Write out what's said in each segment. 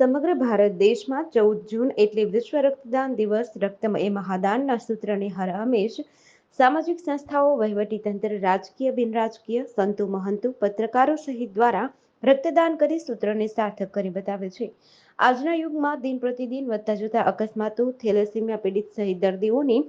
સમગ્ર ભારત દેશમાં ચૌદ જૂન એટલે વિશ્વ રક્તદાન દિવસ. રક્તમ એ મહાદાનના સૂત્રને હર હંમેશ સામાજિક સંસ્થાઓ વહીવટીતંત્ર રાજકીય બિનરાજકીય, સંતો મહંતો, પત્રકારો સહિત દ્વારા રક્તદાન કરી સૂત્રને સાર્થક કરી બતાવે છે. આજના યુગમાં દિન પ્રતિદિન વધતા જતા અકસ્માતો, થેલેસીમિયા પીડિત સહિત દર્દીઓની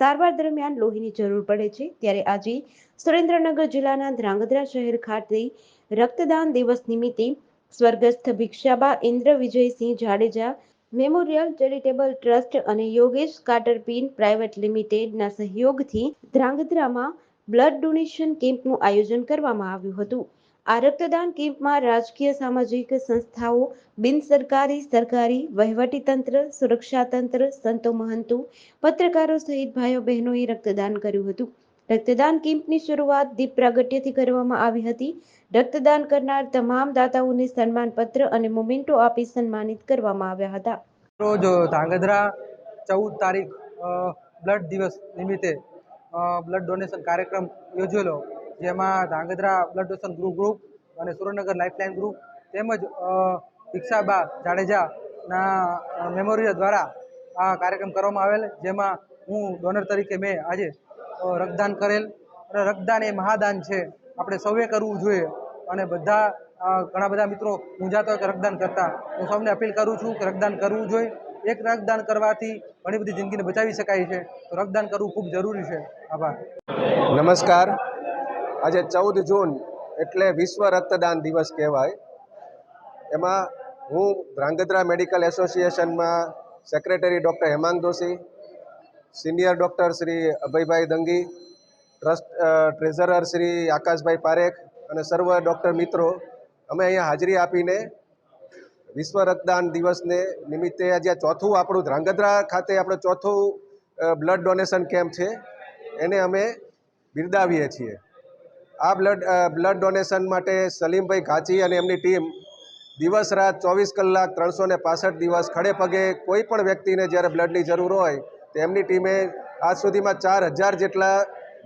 સારવાર દરમિયાન લોહીની જરૂર પડે છે. ત્યારે આજે સુરેન્દ્રનગર જિલ્લાના ધ્રાંગધ્રા શહેર ખાતે રક્તદાન દિવસ નિમિત્તે સ્વર્ગસ્થ Bhikshaba Indra Vijaysinh Jadeja memorial charitable trust અને યોગેશ કાટરપીન પ્રાઇવેટ લિમિટેડના સહયોગથી ધ્રાંગધ્રામાં બ્લડ ડોનેશન કેમ્પનું આયોજન કરવામાં આવ્યું હતું. આ રક્તદાન કેમ્પમાં રાજકીય સામાજિક સંસ્થાઓ, બિન સરકારી સરકારી વહીવટીતંત્ર સુરક્ષા તંત્ર, સંતો મહંતો, પત્રકારો સહિત ભાઈઓ બહેનોએ રક્તદાન કર્યું હતું. રક્તદાન કેમ્પની શરૂઆત દીપ પ્રાગટ્યથી કરવામાં આવી હતી. રક્તદાન કરનાર તમામ દાતાઓને સન્માનપત્ર અને મોમેન્ટો આપી સન્માનિત કરવામાં આવ્યા હતા. રોજ ધાંગધ્રા ચૌદ તારીખ બ્લડ દિવસ નિમિત્તે બ્લડ ડોનેશન કાર્યક્રમ યોજેલો, જેમાં Dhangdhra blood donation group group અને સુરેન્દ્રનગર લાઇફલાઇન ગ્રુપ તેમજ ભિક્ષાબા જાડેજાના મેમોરિયલ દ્વારા આ કાર્યક્રમ કરવામાં આવેલ, જેમાં હું ડોનર તરીકે મેં આજે રક્તદાન કરેલ. અને રક્તદાન એ મહાદાન છે. આપણે સૌએ કરવું જોઈએ. અને બધા ઘણા બધા મિત્રો મૂંઝાતા હોય કે રક્તદાન કરતા. હું સૌને અપીલ કરું છું કે રક્તદાન કરવું જોઈએ. એક રક્તદાન કરવાથી ઘણી બધી જિંદગીને બચાવી શકાય છે. તો રક્તદાન કરવું ખૂબ જરૂરી છે. આભાર. નમસ્કાર. આજે ચૌદ જૂન એટલે વિશ્વ રક્તદાન દિવસ કહેવાય. એમાં હું Dhrangadhra medical એસોસિએશનમાં secretary doctor Hemang Doshi senior doctor Shri Abhaybhai Dangi, trust treasurer Shri Akashbhai Parekh અને સર્વ ડૉક્ટર મિત્રો, અમે અહીંયા હાજરી આપીને વિશ્વ રક્તદાન દિવસને નિમિત્તે આજે ચોથું આપણું ધ્રાંગધ્રા ખાતે આપણું ચોથું બ્લડ ડોનેશન કેમ્પ છે. એને અમે બિરદાવીએ છીએ. આ બ્લડ બ્લડ ડોનેશન માટે સલીમભાઈ ઘાચી અને એમની ટીમ દિવસ રાત ચોવીસ કલાક ત્રણસો ને દિવસ ખડે પગે કોઈ પણ વ્યક્તિને જ્યારે બ્લડની જરૂર હોય તો એમની ટીમે આજ સુધીમાં ચાર હજાર જેટલા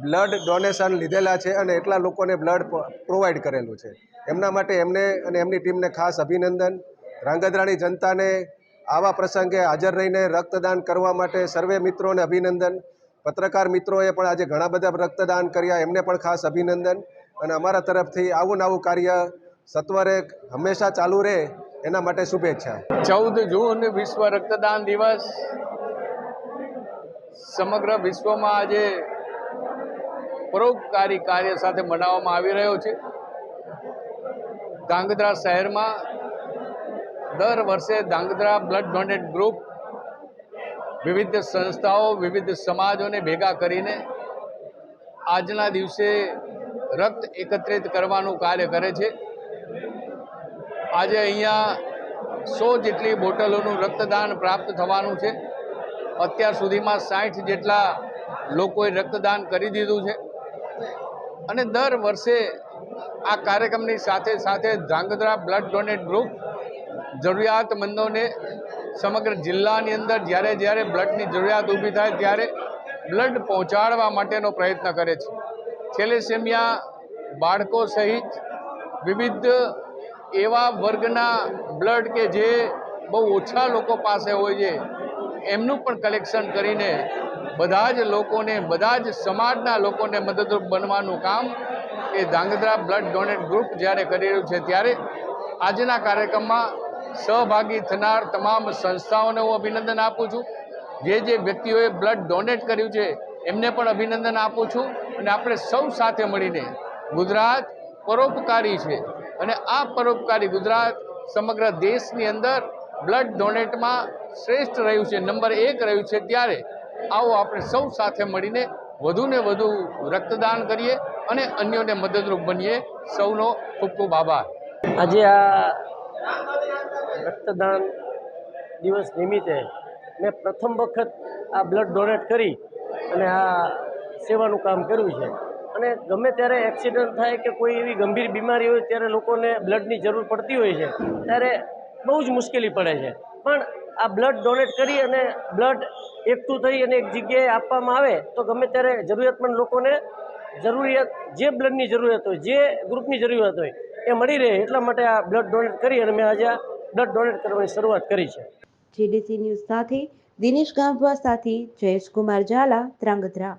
બ્લડ ડોનેશન લીધેલા છે અને એટલા લોકોને બ્લડ પ્રોવાઈડ કરેલું છે. એમના માટે એમને અને એમની ટીમને ખાસ અભિનંદન. રાંગધ્રાની જનતાને આવા પ્રસંગે હાજર રહીને રક્તદાન કરવા માટે સર્વે મિત્રોને અભિનંદન. પત્રકાર મિત્રોએ પણ આજે ઘણા બધા રક્તદાન કર્યા, એમને પણ ખાસ અભિનંદન. અને અમારા તરફથી આવું નવું કાર્ય સત્વરે હંમેશા ચાલુ રહે એના માટે શુભેચ્છા. ચૌદ જૂન વિશ્વ રક્તદાન દિવસ. સમગ્ર વિશ્વમાં આજે પરોપકારી કાર્ય સાથે મનાવવામાં આવી રહ્યો છે. ધાંગધ્રા શહેરમાં દર વર્ષે ધાંગધ્રા બ્લડ ડોનેટ ગ્રુપ વિવિધ સંસ્થાઓ, વિવિધ સમાજોને ભેગા કરીને આજના દિવસે રક્ત એકત્રિત કરવાનું કાર્ય કરે છે. આજે અહીંયા સો જેટલી બોટલોનું રક્તદાન પ્રાપ્ત થવાનું છે. અત્યાર સુધીમાં સાઠ જેટલા લોકોએ રક્તદાન કરી દીધું છે. અને દર વર્ષે આ કાર્યક્રમની સાથે સાથે ધ્રાંગધ્રા બ્લડ ડોનેટ ગ્રુપ જરૂરિયાતમંદોને સમગ્ર જિલ્લાની અંદર જ્યારે જ્યારે બ્લડની જરૂરિયાત ઊભી થાય ત્યારે બ્લડ પહોંચાડવા માટેનો પ્રયત્ન કરે છે. થેલેસેમિયા, બાળકો સહિત વિવિધ એવા વર્ગના બ્લડ કે જે બહુ ઓછા લોકો પાસે હોય છે એમનું પણ કલેક્શન કરીને બધા જ લોકોને, બધા જ સમાજના લોકોને મદદરૂપ બનવાનું કામ એ ધાંગધ્રા બ્લડ ડોનેટ ગ્રુપ જ્યારે કરી રહ્યું છે, ત્યારે આજના કાર્યક્રમમાં સહભાગી થનાર તમામ સંસ્થાઓને હું અભિનંદન આપું છું. જે જે વ્યક્તિઓએ બ્લડ ડોનેટ કર્યું છે, એમને પણ અભિનંદન આપું છું અને આપણે સૌ સાથે મળીને ગુજરાત પરોપકારી છે. અને આ પરોપકારી ગુજરાત સમગ્ર દેશની અંદર બ્લડ ડોનેટમાં શ્રેષ્ઠ રહ્યું છે, નંબર એક રહ્યું છે ત્યારે. આવો આપણે સૌ સાથે મળીને વધુને વધુ રક્તદાન કરીએ અને અન્યોને મદદરૂપ બનીએ. સૌનો ખૂબ ખૂબ આભાર. આજે આ રક્તદાન દિવસ નિમિત્તે મેં પ્રથમ વખત આ બ્લડ ડોનેટ કરી અને આ સેવાનું કામ કર્યું છે. અને ગમે ત્યારે એક્સિડન્ટ થાય કે કોઈ એવી ગંભીર બીમારી હોય ત્યારે લોકોને બ્લડની જરૂર પડતી હોય છે. ત્યારે બહુ જ મુશ્કેલી પડે છે. પણ આ બ્લડ ડોનેટ કરી અને બ્લડ એકઠું થઈ અને એક જગ્યાએ આપવામાં આવે તો ગમે ત્યારે જરૂરિયાતમંદ લોકોને જરૂરિયાત, જે બ્લડની જરૂરિયાત હોય, જે ગ્રુપની જરૂરિયાત હોય, એ મળી રહે એટલા માટે આ બ્લડ ડોનેટ કરી અને મેં આજે બ્લડ ડોનેટ કરવાની શરૂઆત કરી છે. જીડીસી ન્યૂઝ સાથે દિનેશ ગાંભવા સાથે જયેશ કુમાર ઝાલા, ધ્રાંગધ્રા.